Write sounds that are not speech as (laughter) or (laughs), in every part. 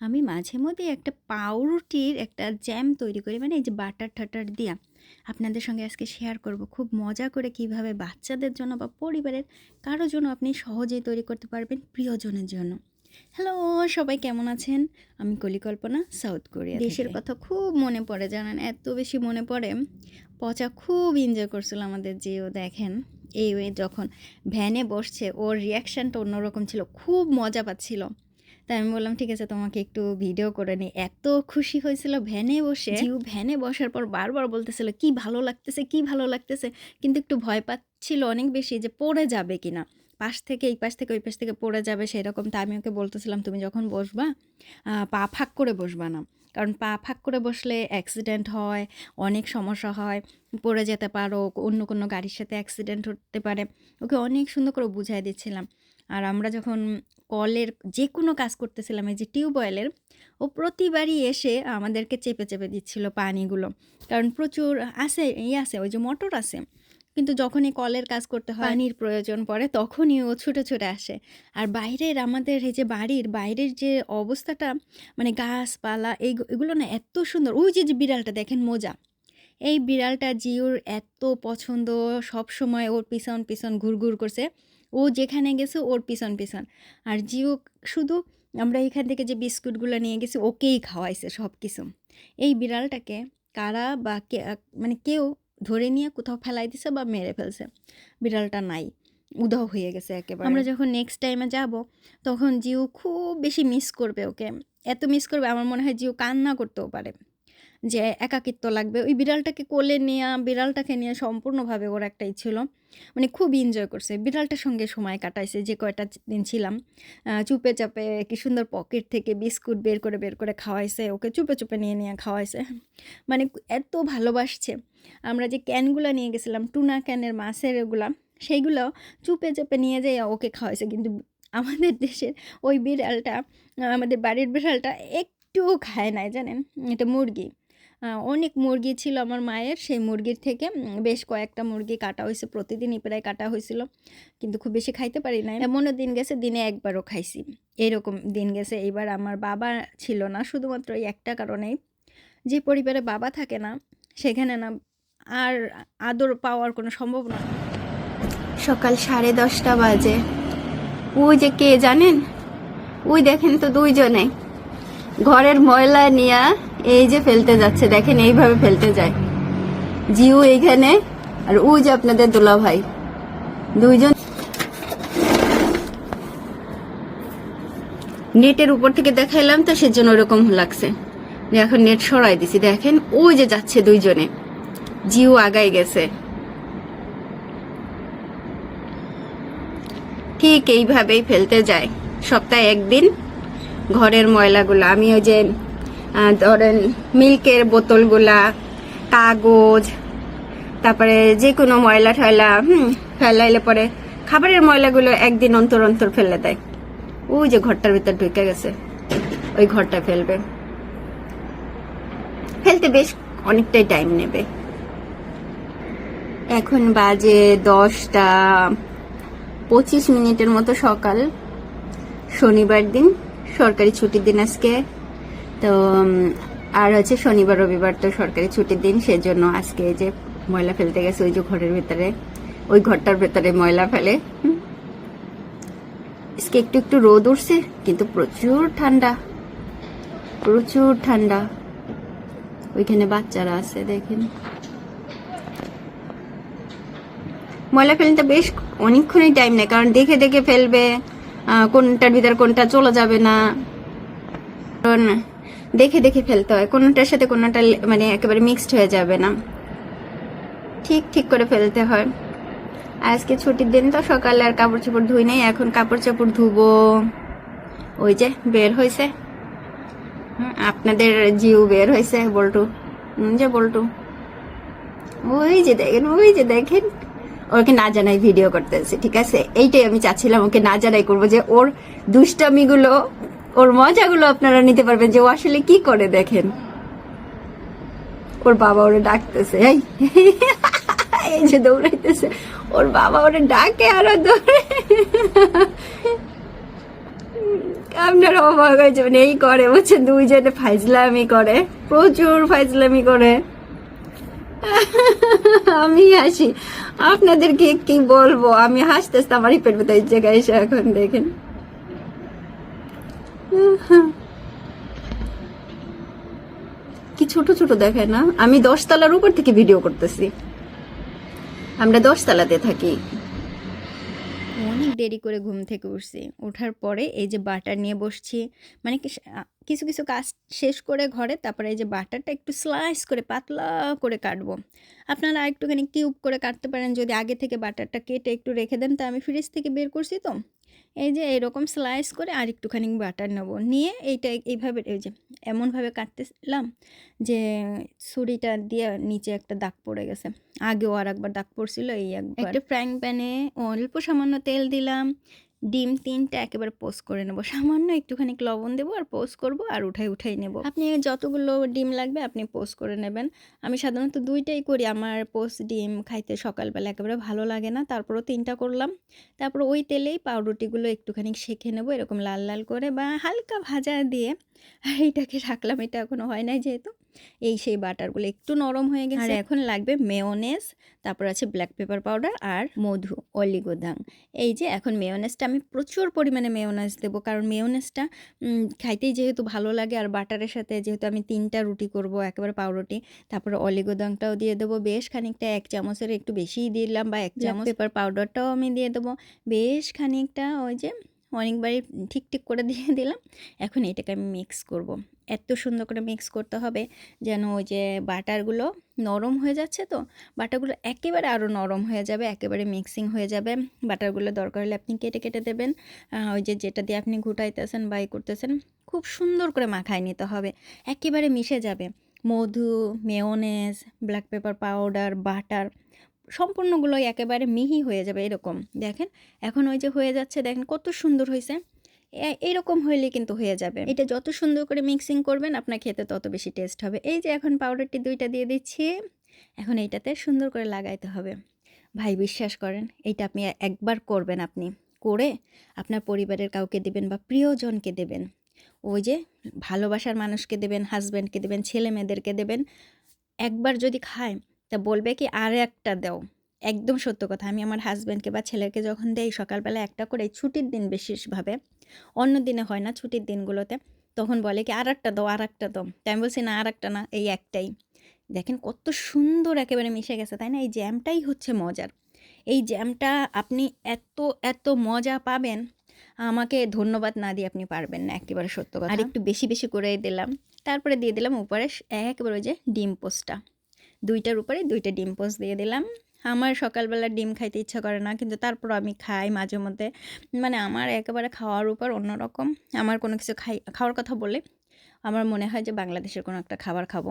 আমি মাঝে মধ্যে একটা পাউরুটির একটা জ্যাম তৈরি করি মানে এই যে বাটার টাটার দিয়া। আপনাদের সঙ্গে আজকে শেয়ার করব। খুব মজা করে কীভাবে বাচ্চাদের জন্য বা পরিবারের কারও জন্য আপনি সহজেই তৈরি করতে পারবেন প্রিয়জনের জন্য। হ্যালো সবাই কেমন আছেন? আমি কলিকল্পনা সাউথ কোরিয়া দেশের কথা খুব মনে পড়ে, জানেন? এত বেশি মনে পড়ে। পচা খুব এনজয় করছিল আমাদের যেও দেখেন। এই ওয়ে যখন ভ্যানে বসছে, ওর রিয়াকশানটা অন্যরকম ছিল। খুব মজা পাচ্ছিল। তাই আমি বললাম, ঠিক আছে, তোমাকে একটু ভিডিও করে নিই। এত খুশি হয়েছিল ভ্যানে বসে। জিউ ভ্যানে বসার পর বারবার বলতেছিল, কি ভালো লাগতেছে, কি ভালো লাগতেছে? কিন্তু একটু ভয় পাচ্ছিল অনেক বেশি যে পড়ে যাবে কিনা। পাশ থেকে, এই পাশ থেকে, ওই পাশ থেকে পড়ে যাবে সেরকম। তা আমি ওকে বলতেছিলাম, তুমি যখন বসবা পা ফাঁক করে বসবা না। কারণ পা ফাঁক করে বসলে অ্যাক্সিডেন্ট হয়, অনেক সমস্যা হয়। পড়ে যেতে পারো, অন্য কোনো গাড়ির সাথে অ্যাক্সিডেন্ট হতে পারে। ওকে অনেক সুন্দর করে বুঝাই দিচ্ছিলাম। আর আমরা যখন কলের যে কোনো কাজ করতেছিলাম এই যে টিউবওয়েলের ও প্রতিবারই এসে আমাদেরকে চেপে চেপে দিচ্ছিল পানিগুলো। কারণ প্রচুর আছে এই আছে ওই যে মোটর আছে। কিন্তু যখনই কলের কাজ করতে হয় পানির প্রয়োজন পড়ে তখনই ও ছুটে ছুটে আসে। আর বাইরের আমাদের এই যে বাড়ির বাইরের যে অবস্থাটা মানে গাছপালা এই এগুলো না এত সুন্দর। ওই যে যে বিড়ালটা দেখেন মোজা। এই বিড়ালটা জিওর এত পছন্দ সব সময় ওর পিছন পিছন ঘুরঘুর করছে। ও যেখানে গেছে ওর পিছন পিছন। আর জিও শুধু আমরা এখান থেকে যে বিস্কুটগুলো নিয়ে গেছি ওকেই খাওয়াইছে সব কিছু এই বিড়ালটাকে কারা বা কে মানে কেউ ধরে নিয়ে কোথাও ফেলাই দিছে বা মেরে ফেলছে। বিড়ালটা নাই, উধাও হয়ে গেছে একেবারে। আমরা যখন নেক্সট টাইমে যাব, তখন জিও খুব বেশি মিস করবে ওকে। এত মিস করবে, আমার মনে হয় জিও কান্না করতেও পারে। যে একাকিত্ব লাগবে। ওই বিড়ালটাকে কোলে নেওয়া বিড়ালটাকে নিয়ে সম্পূর্ণভাবে ওর একটাই ছিল। মানে খুব এনজয় করছে। বিড়ালটার সঙ্গে সময় কাটাইছে, যে কয়টা দিন ছিলাম। চুপে চাপে কি সুন্দর পকেট থেকে বিস্কুট বের করে বের করে খাওয়াইছে। ওকে চুপে চুপে নিয়ে নিয়ে খাওয়াইছে। মানে এত ভালোবাসছে। আমরা যে ক্যানগুলো নিয়ে গেছিলাম, টুনা ক্যানের, মাছের এগুলা, সেইগুলো চুপে চুপে নিয়ে যাই ওকে খাওয়াইছে। কিন্তু আমাদের দেশের ওই বিড়ালটা, আমাদের বাড়ির বিড়ালটা একটুও খায় নাই, জানেন? এটা মুরগি। অনেক মুরগি ছিল আমার মায়ের। সেই মুরগির থেকে বেশ কয়েকটা মুরগি কাটা হয়েছে। প্রতিদিনই প্রায় কাটা হয়েছিল। কিন্তু খুব বেশি খাইতে পারি না এমনও দিন গেছে, দিনে একবারও খাইছি। এরকম দিন গেছে। এইবার আমার বাবা ছিল না, শুধুমাত্র এই একটা কারণেই। যে পরিবারে বাবা থাকে না, সেখানে না, আর আদর পাওয়ার কোনো সম্ভব সম্ভাবনা সকাল সাড়ে দশটা বাজে। ওই যে কে জানেন? ওই দেখেন তো দুইজনে। ঘরের ময়লা নিয়ে এই যে ফেলতে যাচ্ছে, দেখেন এইভাবে ফেলতে যায়। জিও এইখানে, আর ওই যে আপনাদের দোলা ভাই। দুইজন নেটের উপর থেকে দেখাইলাম তো, সেজন্য ওরকম লাগছে। এখন নেট সরাই দিছি, দেখেন ওই যে যাচ্ছে দুইজনে। জিও আগাই গেছে। ঠিক এইভাবেই ফেলতে যায়। সপ্তাহে একদিন ঘরের ময়লাগুলো, আমি ওই যে ধরেন মিল্কের বোতলগুলা, কাগজ, তারপরে যে কোনো ময়লা টয়লা হুম, ফেলাইলে পরে খাবারের ময়লাগুলো একদিন অন্তর অন্তর ফেলে দেয়। ওই যে ঘরটার ভিতর ঢুকে গেছে, ওই ঘরটা ফেলবে। ফেলতে বেশ অনেকটাই টাইম নেবে। এখন বাজে দশটা পঁচিশ মিনিটের মতো সকাল। শনিবার দিন, সরকারি ছুটির দিন আজকে। তো আর হচ্ছে শনিবার, রবিবার তো সরকারি ছুটির দিন, সেজন্য আজকে যে ময়লা ফেলতে গেছে, ওই যে ঘরের ভেতরে, ওই ঘরটার ভেতরে ময়লা ফেলে আজকে একটু একটু রোদ উঠছে, কিন্তু প্রচুর ঠান্ডা প্রচুর ঠান্ডা। ওইখানে বাচ্চারা আছে, দেখেন। ময়লা ফেলতে বেশ অনেকক্ষণই টাইম নেয়, কারণ দেখে দেখে ফেলবে কোনটার ভিতর কোনটা চলে যাবে না। কারণ দেখে দেখে ফেলতে হয়। কোনোটার সাথে কোনোটা মানে একেবারে মিক্সড হয়ে যাবে না। ঠিক ঠিক করে ফেলতে হয়। আজকে ছুটির দিন তো সকালে আর কাপড় চোপড় ধুই নেই, এখন কাপড় চোপড় ধুবো। ওই যে, বের হয়েছে আপনাদের জিউ বের হয়েছে বল্টু। যে বল্টু। ওই যে দেখেন, ওই যে দেখেন। ওকে না জানাই ভিডিও করতেছে, ঠিক আছে? এইটাই আমি চাচ্ছিলাম ওকে না জানাই করব যে ওর দুষ্টামিগুলো ওর মজাগুলো আপনারা নিতে পারবেন যে ও আসলে কি করে দেখেন। ওর বাবা ওরে ডাকতেছে, এই এই যে দৌড়াইতেছে। ওর বাবা ওরে ডাকে আরও দৌড়ে। আপনারা অবাক হয়ে যাবেন, এই করে বুঝছেন দুইজনে ফাইজলামি করে, প্রচুর ফাইজলামি করে। আমি হাসি, আপনাদেরকে কি বলব? আমি হাসতে হাসতে আমারই পেট ব্যথা জায়গায় এসে এখন দেখেন। কি ছোট ছোট দেখায় না? আমি দশতলার উপর থেকে ভিডিও করতেছি। আমরা দশতলাতে থাকি। অনেক দেরি করে ঘুম থেকে উঠছি। ওঠার পরে এই যে বাটার নিয়ে বসছি মানে কিছু কিছু কাজ শেষ করে ঘরে, তারপরে এই যে বাটারটা একটু স্লাইস করে, পাতলা করে কাটবো। আপনারা একটুখানি কিউব করে কাটতে পারেন, যদি আগে থেকে বাটারটা কেটে একটু রেখে দেন, তা আমি ফ্রিজ থেকে বের করছি তো। এই যে এরকম স্লাইস করে আর একটুখানি বাটার নেব। নিয়ে এইটা এইভাবে এই যে এমনভাবে কাটতেছিলাম যে ছুরিটা দিয়ে নিচে একটা দাগ পড়ে গেছে। আগেও আর একবার দাগ পড়ছিল, এই একবার একটা ফ্রাইং প্যানে অল্প সামান্য তেল দিলাম ডিম তিনটা একেবারে পোস্ট করে নেব। সামান্য একটুখানি লবণ দেবো আর পোস্ট করব আর উঠাই উঠাই নেব। আপনি যতগুলো ডিম লাগবে আপনি পোস্ট করে নেবেন। আমি সাধারণত দুইটাই করি। আমার পোস্ট ডিম খাইতে সকালবেলা একেবারে ভালো লাগে না। তারপরও তিনটা করলাম। তারপর ওই তেলেই পাউরুটিগুলো একটুখানি সেঁকে নেব এরকম লাল লাল করে বা হালকা ভাজা দিয়ে। এইটাকে রাখলাম। এটা এখনও হয় নাই যেহেতু। এই সেই বাটারগুলো একটু নরম হয়ে গেছে। আর এখন লাগবে মেয়োনেজ তারপর আছে ব্ল্যাক পেপার পাউডার আর মধু অলিগোদাং এই যে এখন মেয়োনেজটা আমি প্রচুর পরিমাণে মেয়োনেজ দেবো কারণ মেয়োনেজটা উম, খাইতেই যেহেতু ভালো লাগে আর বাটারের সাথে যেহেতু আমি তিনটা রুটি করব একেবারে পাউরুটি তারপরে অলিগোদাংটাও দিয়ে দেবো। বেশ খানিকটা এক চামচের একটু বেশিই দিলাম বা এক চামচ পেপার পাউডারটাও আমি দিয়ে দেবো। বেশ খানিকটা ওই যে অনেকবারই ঠিক ঠিক করে দিয়ে (laughs) দিলাম। এখন এটাকে আমি মিক্স করব। এত সুন্দর করে মিক্স করতে হবে যেন ওই যে বাটারগুলো নরম হয়ে যাচ্ছে তো, বাটারগুলো একেবারে আরও নরম হয়ে যাবে, একেবারে মিক্সিং হয়ে যাবে। বাটারগুলো দরকার হলে আপনি কেটে কেটে দেবেন। ওই যে যেটা দিয়ে আপনি ঘুটাইতেছেন বা করতেছেন, খুব সুন্দর করে মাখায় নিতে হবে। একেবারে মিশে যাবে। মধু mayonnaise black pepper powder butter সম্পূর্ণগুলোই একেবারে মিহি হয়ে যাবে এরকম। দেখেন, এখন ওই যে হয়ে যাচ্ছে, দেখেন কত সুন্দর হয়েছে এইরকম হইলে কিন্তু হয়ে যাবে। এটা যত সুন্দর করে মিক্সিং করবেন, আপনার খেতে তত বেশি টেস্ট হবে। এই যে এখন পাউডারটি দুইটা দিয়ে দিচ্ছি, এখন এইটাতে সুন্দর করে লাগাইতে হবে। ভাই, বিশ্বাস করেন, এইটা আপনি একবার করবেন আপনি। করে আপনার পরিবারের কাউকে দেবেন বা প্রিয়জনকে দেবেন। ওই যে ভালোবাসার মানুষকে দেবেন হাজব্যান্ডকে দেবেন ছেলে মেয়েদেরকে দেবেন। একবার যদি খায় তা বলবে কি, আর একটা দাও। একদম সত্য কথা। আমি আমার হাজব্যান্ডকে বা ছেলেকে যখন দেই সকালবেলা একটা করে, ছুটির দিন বিশেষভাবে, অন্য দিনে হয় না ছুটির দিনগুলোতে, তখন বলে কি আর একটা দাও আর একটা দাও। তাই আমি বলছি, না আর একটা না, এই একটাই। দেখেন কত সুন্দর একেবারে মিশে গেছে, তাই না? এই জ্যামটাই হচ্ছে মজার। এই জ্যামটা আপনি এত এত মজা পাবেন, আমাকে ধন্যবাদ না দিয়ে আপনি পারবেন না, একেবারে সত্য কথা। আর একটু বেশি বেশি করে দিলাম। তারপরে দিয়ে দিলাম উপরে একেবারে ওই যে ডিম পোস্টটা। দুইটার উপরে দুইটা ডিম পোস্ট দিয়ে দিলাম। আমার সকালবেলা ডিম খাইতে ইচ্ছা করে না, কিন্তু তারপর আমি খাই মাঝে মধ্যে। মানে আমার একেবারে খাওয়ার উপর অন্যরকম। আমার কোনো কিছু খাই, খাওয়ার কথা বলে আমার মনে হয় যে বাংলাদেশের কোনো একটা খাবার খাব।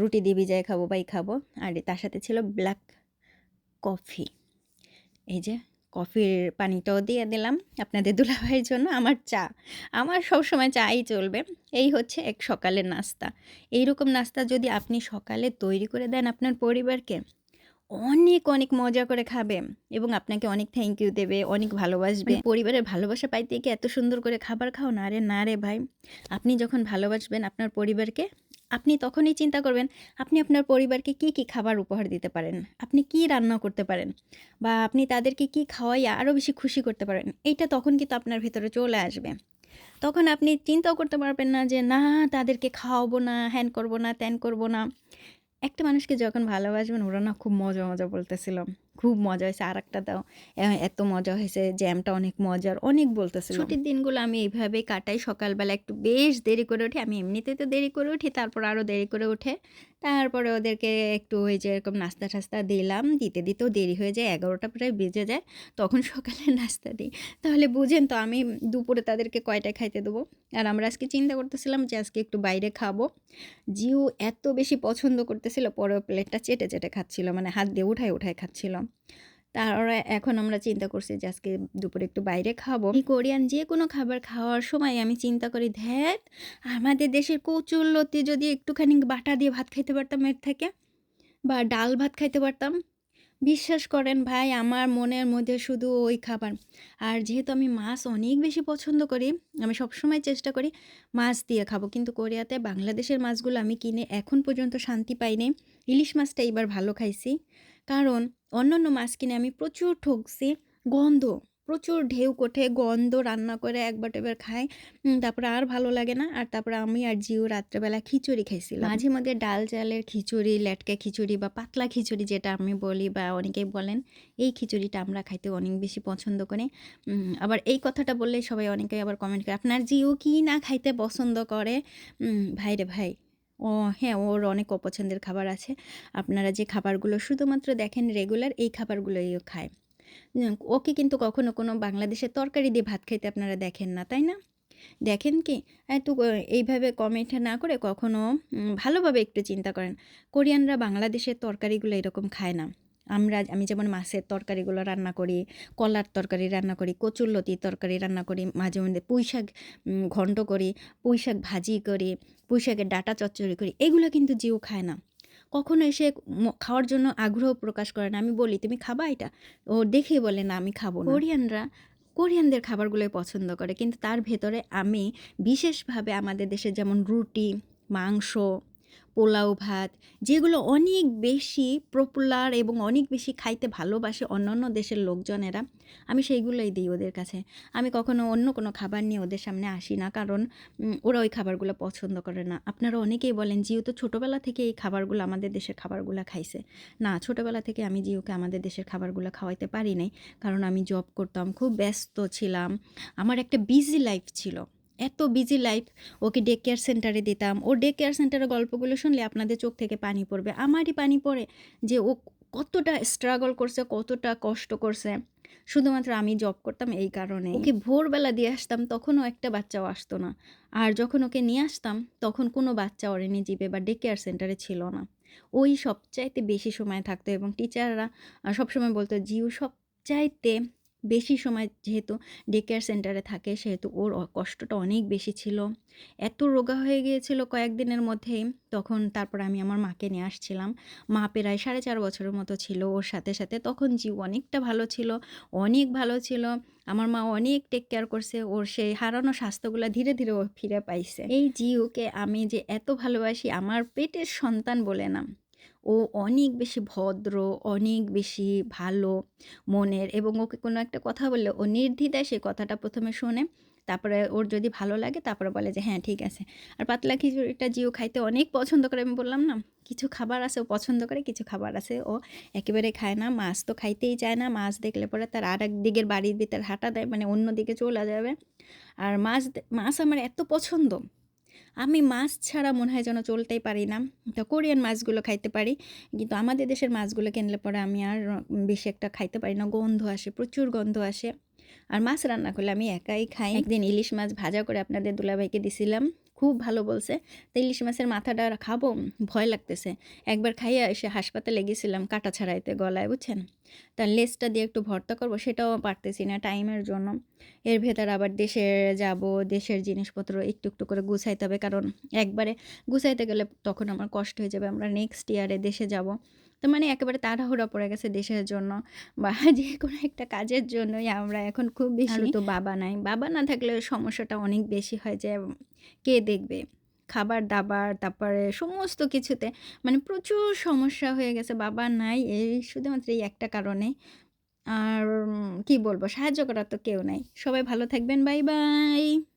রুটি দিয়ে ভিজায় খাব বা এই খাব। আর তার সাথে ছিল ব্ল্যাক কফি এই যে কফির পানিটাও দিয়ে দিলাম আপনাদের দুলাভাইয়ের জন্য। আমার চা আমার সব সময় চাই চলবে। এই হচ্ছে এক সকালের নাস্তা। এইরকম নাস্তা যদি আপনি সকালে তৈরি করে দেন আপনার পরিবারকে অনেক অনেক মজা করে খাবে এবং আপনাকে অনেক থ্যাংক ইউ দেবে অনেক ভালোবাসবে। পরিবারের ভালোবাসা পাইতে গিয়ে এত সুন্দর করে খাবার খাও না রে না রে ভাই। আপনি যখন ভালোবাসবেন আপনার পরিবারকে আপনি তখনই চিন্তা করবেন, আপনি আপনার পরিবারকে কি কি খাবার উপহার দিতে পারেন? আপনি কি রান্না করতে পারেন? বা আপনি তাদেরকে কি খাওয়াই আরও বেশি খুশি করতে পারেন? এইটা তখন কিন্তু আপনার ভেতরে চলে আসবে। তখন আপনি চিন্তাও করতে পারবেন না যে, না, তাদেরকে খাওয়াবো না, হ্যান করব না, ত্যান করব না। একটা মানুষকে যখন ভালোবাসবেন, ওরা না খুব মজা মজা বলতেছিল। খুব মজা হয়েছে আর একটা দাও এত মজা হয়েছে, জ্যামটা অনেক মজার, অনেক বলতেছে ছুটির দিনগুলো আমি এইভাবেই কাটাই, সকালবেলা একটু বেশ দেরি করে উঠি, আমি এমনিতে তো দেরি করে উঠি, তারপর আরও দেরি করে উঠে, তারপরে ওদেরকে একটু ওই যে এরকম নাস্তা টাস্তা দিলাম, দিতে দিতেও দেরি হয়ে যায়, এগারোটা প্রায় বেজে যায়, তখন সকালে (laughs) নাস্তা দিই। তাহলে বুঝেন তো, আমি দুপুরে তাদেরকে কয়টায় খাইতে দেবো? আর আমরা আজকে চিন্তা করতেছিলাম যে আজকে একটু বাইরে খাব। জিও এত বেশি পছন্দ করতেছিল পরে প্লেটটা চেটে চেটে খাচ্ছিল মানে হাত দিয়ে উঠায় উঠায় খাচ্ছিল। তারপরে এখন আমরা চিন্তা করছি যে আজকে দুপুরে একটু বাইরে খাব। এই কোরিয়ান যে কোনো খাবার খাওয়ার সময় আমি চিন্তা করি ধ্যাত আমাদের দেশের কচুর লতি যদি একটুখানি বাটা দিয়ে ভাত খাইতে পারতাম এর থেকে বা ডাল ভাত খাইতে পারতাম। বিশ্বাস করেন ভাই, আমার মনের মধ্যে শুধু ওই খাবার। আর যেহেতু আমি মাছ অনেক বেশি পছন্দ করি, আমি সবসময় চেষ্টা করি মাছ দিয়ে খাব। কিন্তু কোরিয়াতে বাংলাদেশের মাছগুলো আমি কিনে এখন পর্যন্ত শান্তি পাইনি। ইলিশ মাছটা এবার ভালো খাইছি। কারণ অন্যান্য মাছ কিনে আমি প্রচুর ঠকছি, গন্ধ, প্রচুর ঢেউ কোঠে, গন্ধ রান্না করে একবার টেবার খাই। তারপরে আর ভালো লাগে না। আর তারপরে আমি আর জিও রাত্রেবেলা খিচুড়ি খাইছিলাম। মাঝে মধ্যে ডাল চালের খিচুড়ি, লেটকা খিচুড়ি বা পাতলা খিচুড়ি যেটা আমি বলি বা অনেকেই বলেন, এই খিচুড়িটা আমরা খাইতে অনেক বেশি পছন্দ করি। আবার এই কথাটা বললে সবাই অনেকেই আবার কমেন্ট করে, আপনার জিও কি না খাইতে পছন্দ করে? ভাই রে ভাই ও হ্যাঁ ওর অনেক অপছন্দের খাবার আছে। আপনারা যে খাবারগুলো শুধুমাত্র দেখেন রেগুলার, এই খাবারগুলোই খায়। ওকে কিন্তু কখনো কোনো বাংলাদেশের তরকারি দিয়ে ভাত খাইতে আপনারা দেখেন না, তাই না? দেখেন কি তো এইভাবে কমেন্ট না করে কখনো ভালোভাবে একটু চিন্তা করেন। কোরিয়ানরা বাংলাদেশের তরকারিগুলো এরকম খায় না। আমরা আমি যেমন মাছের তরকারিগুলো রান্না করি কলার তরকারি রান্না করি কচুরলতির তরকারি রান্না করি মাঝে মধ্যে পুঁই শাক উম, করি পুঁই শাক ভাজি করি পুঁই শাকের ডাটা চচ্চড়ি করি এগুলো কিন্তু জিও খায় না। কখনো এসে খাওয়ার জন্য আগ্রহ প্রকাশ করে না। আমি বলি তুমি খাবা এটা? ও দেখেই বলে না আমি খাব কোরিয়ানরা কোরিয়ানদের খাবারগুলোই পছন্দ করে কিন্তু তার ভেতরে আমি বিশেষভাবে আমাদের দেশে যেমন রুটি মাংস পোলাও ভাত, যেগুলো অনেক বেশি পপুলার এবং অনেক বেশি খাইতে ভালোবাসে অন্যান্য দেশের লোকজনেরা, আমি সেইগুলোই দিই ওদের কাছে। আমি কখনো অন্য কোনো খাবার নিয়ে ওদের সামনে আসি না, কারণ ওরা ওই খাবারগুলো পছন্দ করে না। আপনারা অনেকেই বলেন, জিও তো ছোটোবেলা থেকে এই খাবারগুলো আমাদের দেশের খাবারগুলো খাইছে। না, ছোটোবেলা থেকে আমি জিওকে আমাদের দেশের খাবারগুলো খাওয়াইতে পারি নাই, কারণ আমি জব করতাম, খুব ব্যস্ত ছিলাম। আমার একটা বিজি লাইফ ছিল। এত বিজি লাইফ ওকে ডে কেয়ার সেন্টারে দিতাম। ও ডে কেয়ার সেন্টারের গল্পগুলো শুনলে আপনাদের চোখ থেকে পানি পড়বে। আমারই পানি পড়ে যে ও কতটা স্ট্রাগল করছে, কতটা কষ্ট করছে। শুধুমাত্র আমি জব করতাম এই কারণে ওকে ভোরবেলা দিয়ে আসতাম, তখনও একটা বাচ্চাও আসতো না। আর যখন ওকে নিয়ে আসতাম, তখন কোনো বাচ্চা অরেনি জিবে বা ডে কেয়ার সেন্টারে ছিল না। ওই সবচাইতে বেশি সময় থাকতো এবং টিচাররা সবসময় বলতো জিও সবচাইতে বেশি সময় যেহেতু ডে কেয়ার সেন্টারে থাকে, সেহেতু ওর কষ্টটা অনেক বেশি ছিল। এত রোগা হয়ে গিয়েছিল কয়েকদিনের মধ্যেই, তখন তারপর আমি আমার মাকে নিয়ে আসছিলাম। মা প্রায় সাড়ে চার বছরের মতো ছিল ওর সাথে সাথে। তখন জিও অনেকটা ভালো ছিল, অনেক ভালো ছিল। আমার মা অনেক টেক কেয়ার করছে, ওর সেই হারানো স্বাস্থ্যগুলো ধীরে ধীরে ও ফিরে পাইছে। এই জিওকে আমি যে এত ভালোবাসি, আমার পেটের সন্তান বলে না। ও অনেক বেশি ভদ্র, অনেক বেশি ভালো মনের এবং ওকে কোনো একটা কথা বললে ও নির্দ্বিধায় সেই কথাটা প্রথমে শোনে, তারপরে ওর যদি ভালো লাগে তারপরে বলে যে হ্যাঁ ঠিক আছে। আর পাতলা খিচুড়িটা জিও খাইতে অনেক পছন্দ করে, আমি বললাম না, কিছু খাবার আছে ও পছন্দ করে, কিছু খাবার আছে ও একেবারে খায় না। মাছ তো খাইতেই চায় না, মাছ দেখলে পরে তার আর এক দিকের বাড়ির ভিতর হাঁটা দেয় মানে অন্য দিকে চলে যাবে। আর মাছ মাছ আমার এত পছন্দ আমি মাছ ছাড়া মনে হয় যেন চলতেই পারি না। তো কোরিয়ান মাছগুলো খাইতে পারি। কিন্তু আমাদের দেশের মাছগুলো কিনলে পরে আমি আর বেশি একটা খাইতে পারি না। গন্ধ আসে, প্রচুর গন্ধ আসে। আর মাছ রান্না করলে আমি একাই খাই। একদিন ইলিশ মাছ ভাজা করে আপনাদের দুলাভাইকে দিছিলাম। খুব ভালো বলছে। তো ইলিশ মাছের মাথাটা খাব? ভয় লাগতেছে। একবার খাইয়া এসে হাসপাতালে গেছিলাম কাটা ছাড়াইতে গলায়, বুঝছেন? তার লেজটা দিয়ে একটু ভর্তা করব, সেটাও পারতেছি না টাইমের জন্য। এর ভেতর আবার দেশে যাব, দেশের জিনিসপত্র একটু একটু করে গুছাইতে হবে, কারণ একবারে গুছাইতে গেলে তখন আমার কষ্ট হয়ে যাবে। আমরা নেক্সট ইয়ারে দেশে যাব। তো মানে একেবারে তাড়াহুড়া পড়ে গেছে দেশের জন্য বা (laughs) যে কোনো একটা কাজের জন্যই আমরা এখন খুব বেশি তো বাবা নাই। বাবা না থাকলে সমস্যাটা অনেক বেশি হয় যে কে দেখবে? খাবার, দাবার, তারপরে সমস্ত কিছুতে মানে প্রচুর সমস্যা হয়ে গেছে। বাবা নাই এই শুধুমাত্র এই একটা কারণে। আর কি বলব? সাহায্য করার তো কেউ নাই। সবাই ভালো থাকবেন। Bye bye.